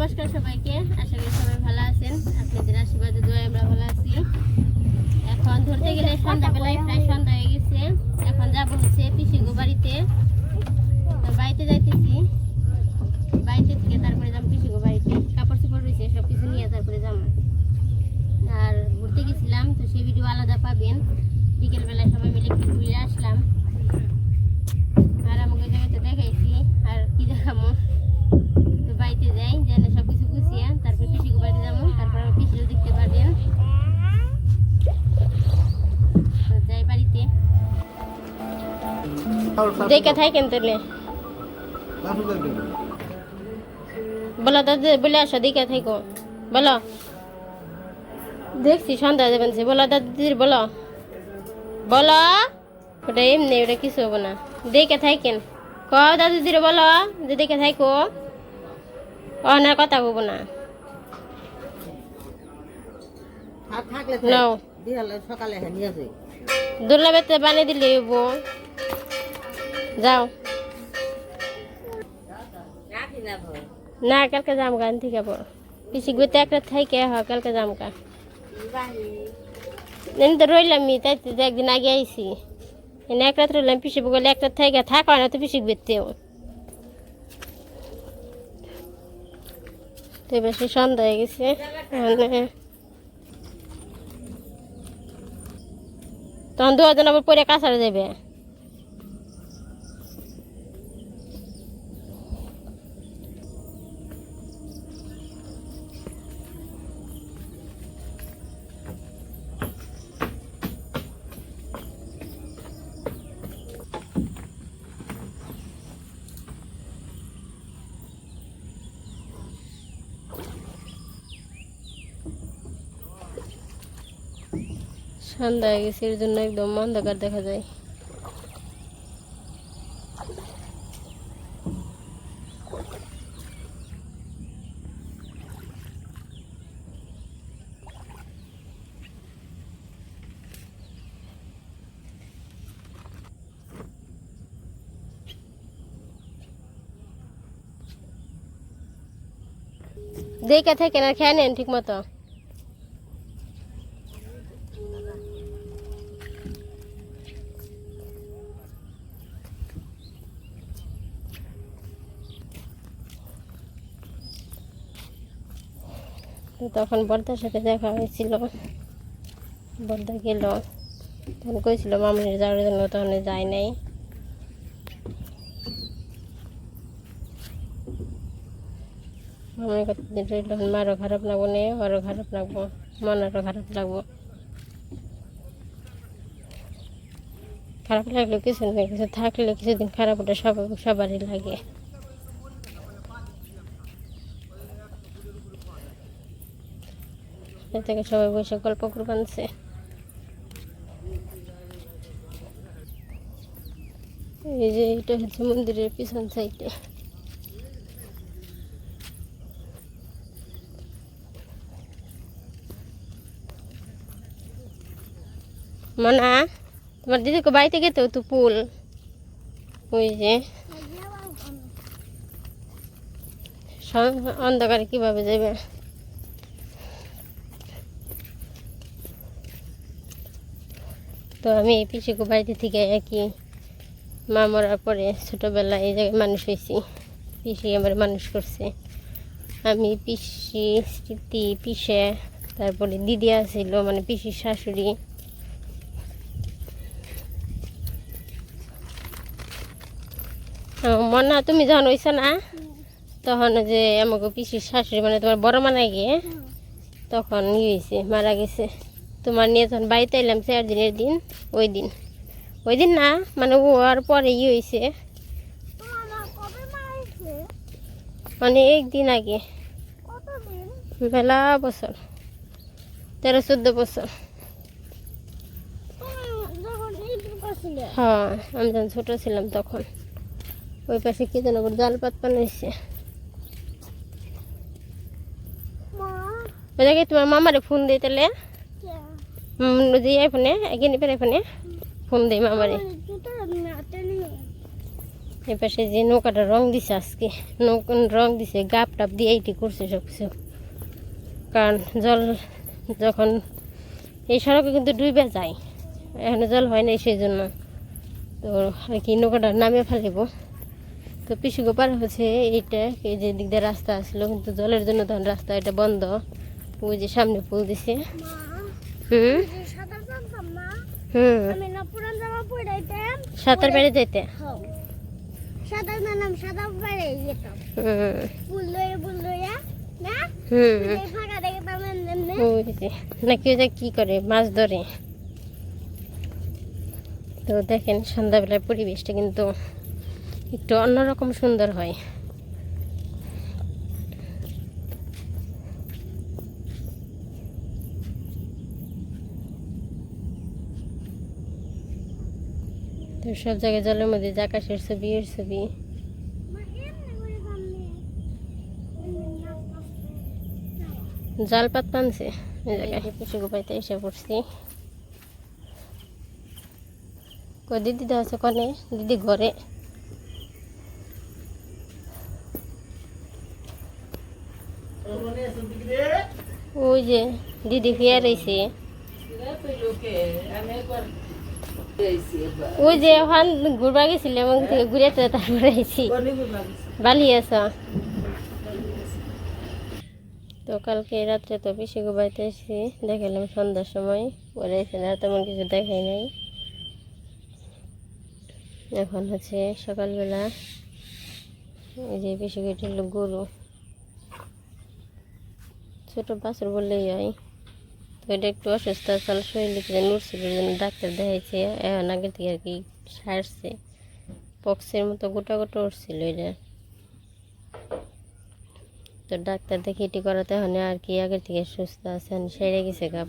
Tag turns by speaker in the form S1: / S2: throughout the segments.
S1: নমস্কার সবাইকে, আশা করি সবাই ভালো আছেন। আপনাদের আশীর্বাদে দোয়া আমরা ভালো আছি। এখন ধরতে গেলে সন্ধ্যাবেলায় প্রায় সন্ধ্যা হয়ে গেছে। এখন যাব হচ্ছে পিসিগো বাড়িতে। তো বাড়িতে যাইতেছি। বাড়িতে থেকে তারপরে যাব পিসিগো বাড়িতে। কাপড় চোপড় রয়েছে সব কিছু নিয়ে তারপরে যাব। আর ঘুরতে গেছিলাম, তো সেই ভিডিও আলাদা পাবেন। বিকেলবেলায় সবাই মিলে একটু ঘুরে আসলাম। আর আমাকে জায়গাতে দেখাইছি, আর কি দেখামো দেখে থাকেন তাহলে বলো দাদা বলে আসো দেখে থাকো। বলো। দেখছি সন্ধ্যা দেবেন সে বলো দাদির বলো। বলো। ওটা এমনি ওটা কিছু হব না। দেখে থাকেন। ক দাদির বলো। যে দেখে থাকো। অনার কথা বলব না।
S2: সকালে
S1: দুর্লাভেতে বানিয়ে দিলে হব যাও।
S2: না,
S1: কালকে যাম গান থেকে যাব পিসি গুতে একটা থাইকে, হ, কালকে যাম গা। এমনি তো রইলাম তাই তো একদিন আগে আইসি এনে এক রাত রইলাম, পিসি বলে একটা থেকে থাক না তো পিসি বেতেও তো বেশি সন্ধ্যা হয়ে গেছে। মানে তখন দুজন আবার পরে কাছাড়ে যাবে সন্ধ্যা হয়ে গেছে, এর জন্য একদম অন্ধকার দেখা যায়। দেখে থেকে না খেয়ে নেন ঠিক মতো তো তখন বর্দার সাথে দেখা হয়েছিল। বর্দা গেল। তখন কইছিল, মামনির যাওয়ার জন্য তখন যায় নাই। মামনি কতদিন রইল? মারও খারাপ লাগবো নে, ওরও খারাপ লাগবো মন আরও খারাপ লাগবো। খারাপ লাগলে কিছু নেই কিছু থাকলে কিছুদিন খারাপ ওটা সব সবারই লাগে। এ থেকে সবাই বসে গল্প করে বানছে এই যে এটা হচ্ছে মন্দিরের পিছন সাইডে মনা, তোমার দিদিকে বাড়িতে গেতেও তো পুল ওই যে। অন্ধকারে কীভাবে যাবে তো আমি এই পিসিকে বাড়িতে থেকে একই মা মরার পরে ছোটোবেলায় এই জায়গায় মানুষ হয়েছি। পিসি আমার মানুষ করছে। আমি পিসি, স্মৃতি, পিসে, তারপরে দিদি আসছিল মানে পিসির শাশুড়ি। মনা, তুমি যখন হইছ না, তখন যে আমাকে পিসির শাশুড়ি মানে তোমার বড় মানা গিয়ে, তখন ই হয়েছে মারা গেছে। তোমার নিয়ে যখন বাড়িতে এলাম চার দিনের দিন ওই দিন। ওই দিন না মানে ওর পরে ই হয়েছে। মানে একদিন আগে। মেলা বছর তেরো চোদ্দ বছর। হ্যাঁ আমি যখন ছোটো ছিলাম তখন। ওই পাশে কি যেন জাল পাত বানাইছে। ওই জায়গায় তোমার মামারে ফোন দিয়ে তাহলে। দিয়ে ফোনে এগিয়ে নিবে ফোনে ফোন দিই মামারে এই পাশে যে নৌকাটা রং দিছে আজকে, নৌকা রং দিছে, গাপ টাপ দিয়ে এইটি করছে সব কিছু। কারণ জল যখন, এই সড়কে কিন্তু ডুবে যায়। এখানে জল হয় না সেই জন্য তো আর কি নৌকাটা নামে ফেলিব তো পিছু গোপার হচ্ছে এইটা, এই যে দিক দিয়ে রাস্তা আসলো কিন্তু জলের জন্য তখন রাস্তা এটা বন্ধ। ওই যে সামনে পুল দিছে। হুম
S3: সাঁতার
S1: হুম বেড়ে যেতে
S3: সাঁতার পারে যেতাম না
S1: হুম
S3: ফাঁকা দেখতাম
S1: যে নাকি ওই যে কি করে মাছ ধরে? তো দেখেন সন্ধ্যাবেলার পরিবেশটা কিন্তু একটু অন্যরকম সুন্দর হয়। সব জায়গায় জলের মধ্যে যে আকাশের ছবি এর ছবি। জাল পাত টানছে। এই জায়গায়। পিছু গোপাইতে এসে পড়ছি। দিদি দেওয়া আছে কনে? দিদি ঘরে। ওই যে দিদি ফিয়া রয়েছে ওই যে ওখান ঘুরবা ওখান থেকে ঘুরে তারপরে আইছি। বালি আছো। তো কালকে রাত্রে তো পিসি বাড়িতে এসেছি, দেখালাম সন্ধ্যার সময়। পরে এখানে আর তেমন কিছু দেখাই নাই। এখন হচ্ছে সকালবেলা এই যে পিসি গেটে হলো গরু। ছোট বাছুর বললেই হয়। তো এটা একটু অসুস্থ চাল শরীরে নড়ছিল ওই জন্য ডাক্তার দেখাইছে, এখন আগে থেকে আর কি সারছে। পক্সের মতো গোটা গোটা উঠছিল এটা। তো ডাক্তার দেখে এটি করাতে হয় আর কি আগের থেকে সুস্থ আছেন সেরে গেছে কাপ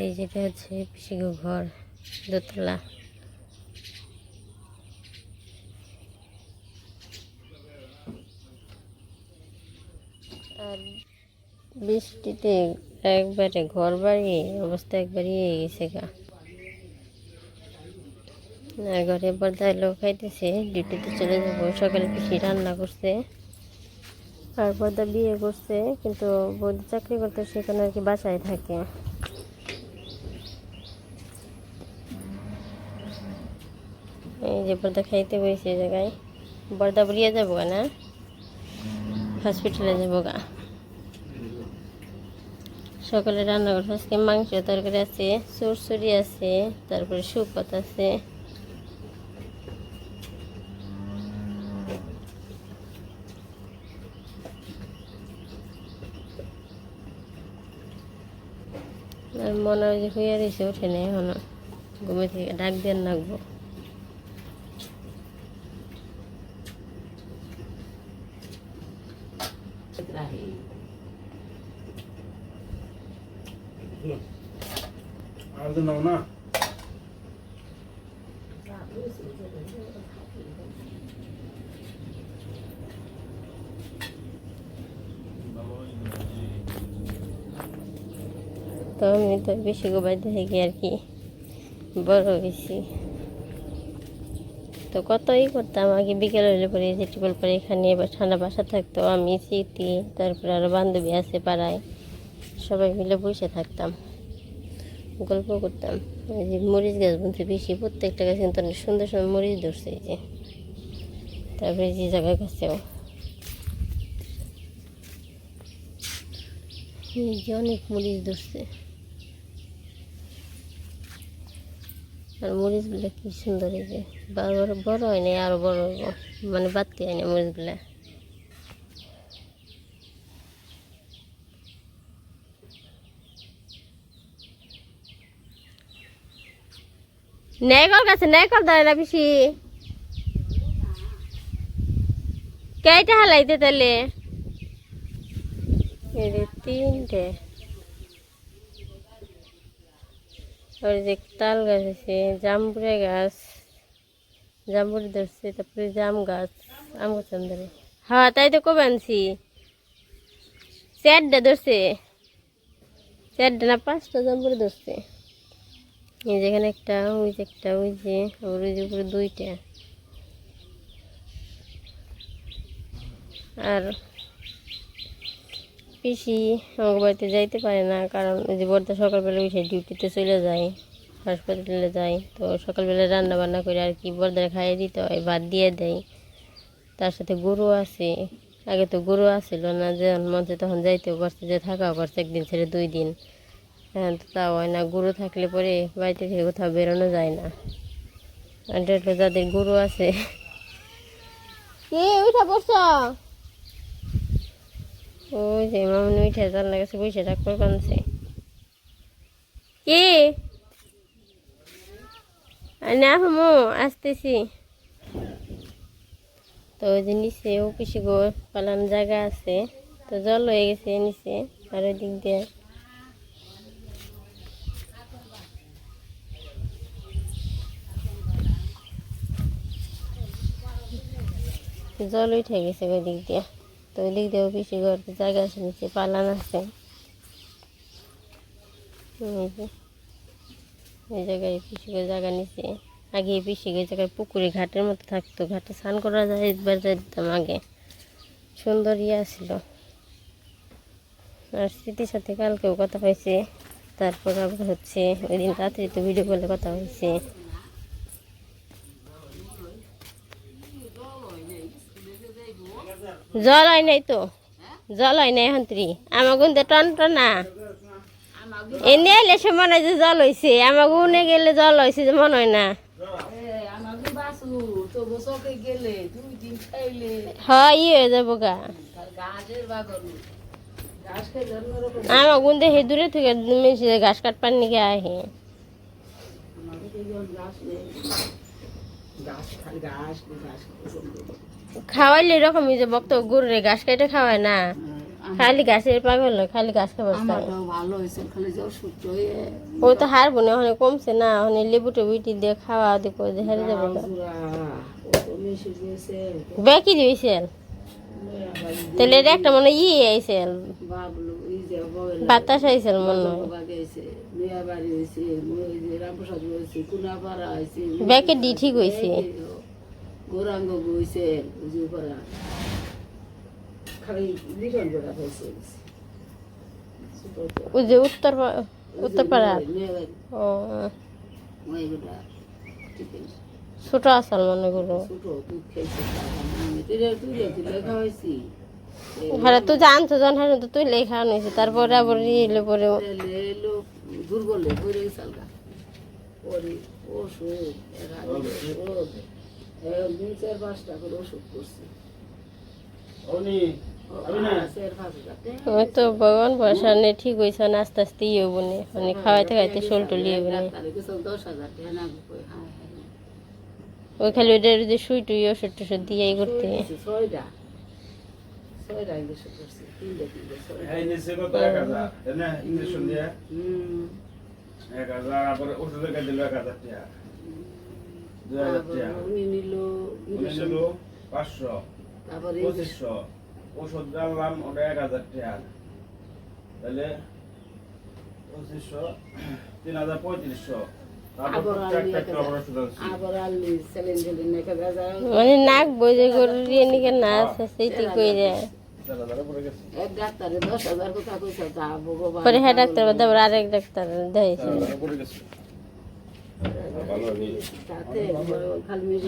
S1: এই যেটা হচ্ছে পিসিগো ঘর, দোতলা আর বৃষ্টিতে একবারে ঘর বাড়ি, অবস্থা একবারই হয়ে গেছে গা। ঘরে পর্দায় লোক খাইতেছে, ডিউটিতে চলে যাব, সকালে পিসি রান্না করছে, আর পর্দা বিয়ে করছে, কিন্তু বৌদি চাকরি করতে সেখানে আর কি বাসায় থাকে। এই যে পর্দা খাইতে বসে জায়গায়। বর্দা বলিয়ে যাব না? হসপিটালে যাব গা। সকালে রান্না করছে। আজকে মাংস তরকারি আছে চুরচুরি আছে, তারপরে শুকত আছে। আর মনে হয় যে হইয়া রয়েছে ওঠে নেই এখনও। ঘুমে থেকে ডাক দিয়ে রাখব
S4: আর তো নাও না
S1: তো আমি তো বেশি গোবাই থেকে আর কি। বড় হয়েছি। তো কতই করতাম, আগে বিকেল হলে পরে যে টিপল পরে এখানে এবার ঠান্ডা বাসা থাকতো, আমি স্মৃতি, তারপরে আরও বান্ধবী আছে পাড়ায়, সবাই মিলে বসে থাকতাম। গল্প করতাম। যে মরিচ গাছ বলতে বেশি, প্রত্যেকটা গাছ কিন্তু অনেক সুন্দর সুন্দর মরিচ ধরছে এই যে। তারপরে যে জায়গায় গাছেও। এই যে অনেক মরিচ ধরছে। আর মরিচগুলো কি সুন্দর এই যে। বড় বড় হয় না আরও বড় মানে বাড়তি হয় না মরিচগুলা। নেকল গাছে নেকল দেয় না বেশি কেইটা হালাইতে তাহলে? তিনটে। আর যে তাল গাছ আছে জাম্বুরে গাছ জাম্বুরি ধরছে, তারপরে জাম গাছ, আম গাছ ধরে হ্যাঁ তাই তো কবে আনছি? স্যারটা ধরছে। চারটে না, পাঁচটা জম্বুরে ধরছে। এই যেখানে একটা, ওই যে একটা, ওই যে, আবার ওই যে উপরে দুইটা। আর পিসি আমার বাড়িতে যাইতে পারে না, কারণ যে বর্দা সকালবেলা উঠে ডিউটিতে চলে যায়, হাসপাতালে যায়, তো সকালবেলা রান্না বান্না করে আর কি বর্দারে খাইয়ে দিতে হয়, ভাত দিয়ে দেয়। তার সাথে গরু আছে, আগে তো গরু আসছিল না মন চায় তখন যাইতেও পারছে, যে থাকাও পারছে, একদিন ছেড়ে দুই দিন। হ্যাঁ তো তাও হয় না, গরু থাকলে পরে বাড়িতে থেকে কোথাও বেরোনো যায় না। আর যাদের গরু আছে। কে উঠা পড়ছ? ওই যে মামনি উঠে জানলা গেছে বসে ডাক্তার কানছে। কে না মো আসতেছি। তো ওই যে নিচে পিসি গো পালান জায়গা আছে, তো জল হয়ে গেছে নিচে, আর ওই দিক দিয়ে। জল উঠে গেছে ওই দিক দিয়ে। তো ওই দিক দিয়ে ও পিসি ঘর জায়গা আছে, নিচে পালান আছে। এই জায়গায় পিসি ঘর জায়গা নিচে। আগে এই পিসি ঘর জায়গায় পুকুরে ঘাটের মতো থাকতো, ঘাটে স্নান করা যায় একবার যেতাম আগে। সুন্দর ইয়ে ছিল আর স্মৃতির সাথে কালকেও কথা হয়েছে, তারপর আবার হচ্ছে, ওই দিন রাত্রে তো ভিডিও কলে কথা হয়েছে। জল হয় নাই তো। জল হয় নাই তুই আমার গুনতে টন টনা। এনে এলে সে মনে যে জল হয়েছে আমার গুনে গেলে জল হয়েছে যে মনে হয় না। হয়, ই গা। ঘাস কাট পান নিকে আহে
S2: যখন গাছ গাছ গাছ গাছ
S1: খাওয়াইলে এরকম যে বক্ত গরুরে ঘাস কেটে খাওয়ায় না। খালি ঘাসের পাগল খালি ঘাস খাবার চায়
S2: ভালো হয়েছে খালি জ্বর সহ্য
S1: ও তো হার বনে ওখানে কমছে না ওখানে লেবু টেবু ইটি দিয়ে খাওয়া দিয়ে করে দিয়ে হেরে যাবে
S2: গেছে
S1: বেকি দিয়েছে তাহলে এটা একটা মনে ই আইছে
S2: বাবলু এই যে বগলে
S1: বাতাস আইছে মনে হয়। ব্যাকে ডি ঠিক হয়েছে
S2: গৌরাঙ্গ গইছে উজু করা খালি লিটন করা হয়েছে
S1: ও যে উত্তর উত্তরপাড়া ও ছোট আসাল মনে করো হ্যাঁ তুই জানছো যখন হ্যাঁ তো তুই লেখা নিয়েছে তারপরে আবার ইলে পরে
S2: এলো দুর্বলে পড়ে গেছে ওষুধ দুই চার পাঁচটা করে ওষুধ করছে। চার পাঁচ হাজার
S1: ওই তো ভগবান ভরসা নেই ঠিক হয়েছে না আস্তে আস্তে ইয়ে বনে মানে খাওয়াইতে খাইতে শোল টোল ইয়ে বনে
S2: হায় হায়
S1: ওই খালি ওইটা যে সুই টুই ওষুধ টুষুধ দিয়ে করতে।
S4: এই নিচে কত এক হাজার ওষুধের হাজার টাকা দুই হাজার
S2: তারপরে
S4: টাকা
S2: উনি নিল
S4: উনি
S2: ইঞ্জেকশন
S4: নিল। পাঁচশো
S2: তারপরে
S4: পঁচিশশো। ওষুধ জানলাম ওটা এক হাজার টাকা। তাহলে পঁচিশশো তিন হাজার পঁয়ত্রিশশো।
S1: মানে নাক বইজে গরু দিয়ে নিকে না আছে সেইটি
S2: ডাক্তারে দশ হাজার কথা কইছে
S1: পরে হ্যাঁ ডাক্তার আরেক ডাক্তার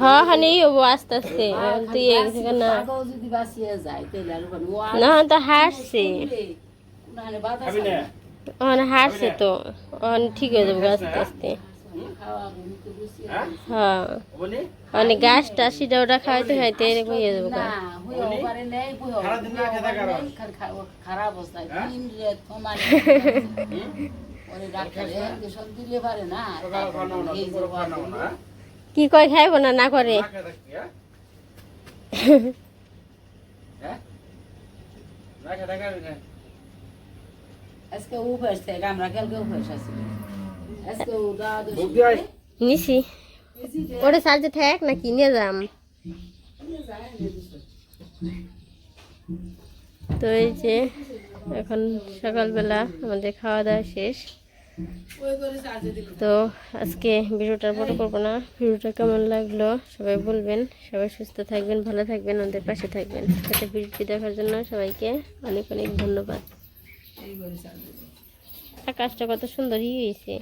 S1: হ্যাঁ হ্যাঁ হব আস্তে আস্তে তুই না। না তো হাসছে
S2: ওখানে বাতাস
S4: খাবি না
S1: ওখানে হাসছে তো। ওখানে ঠিক হয়ে যাবে আস্তে আস্তে।
S4: হ্যাঁ।
S1: মানে গাছ টাছ সেটা ওটা খাইতে খাইতে এরকম হয়ে যাবে
S2: খারাপ অবস্থায় না
S4: না না
S1: কি কয় খাইব না না করে?
S4: না হ্যাঁ? হ্যাঁ? না?
S1: নিছি। ওটা সার্জে ঠেক নাকি নিয়ে যাম। তো এই যে এখন সকালবেলা আমাদের খাওয়া দাওয়া শেষ। তো আজকে ভিডিওটা বড় করব না। ভিডিওটা কেমন লাগল সবাই বলবেন। সবাই সুস্থ থাকবেন, ভালো থাকবেন, আমাদের পাশে থাকবেন। একটা ভিডিওটি দেখার জন্য সবাইকে অনেক অনেক ধন্যবাদ। আকাশটা কত সুন্দরই হয়েছে।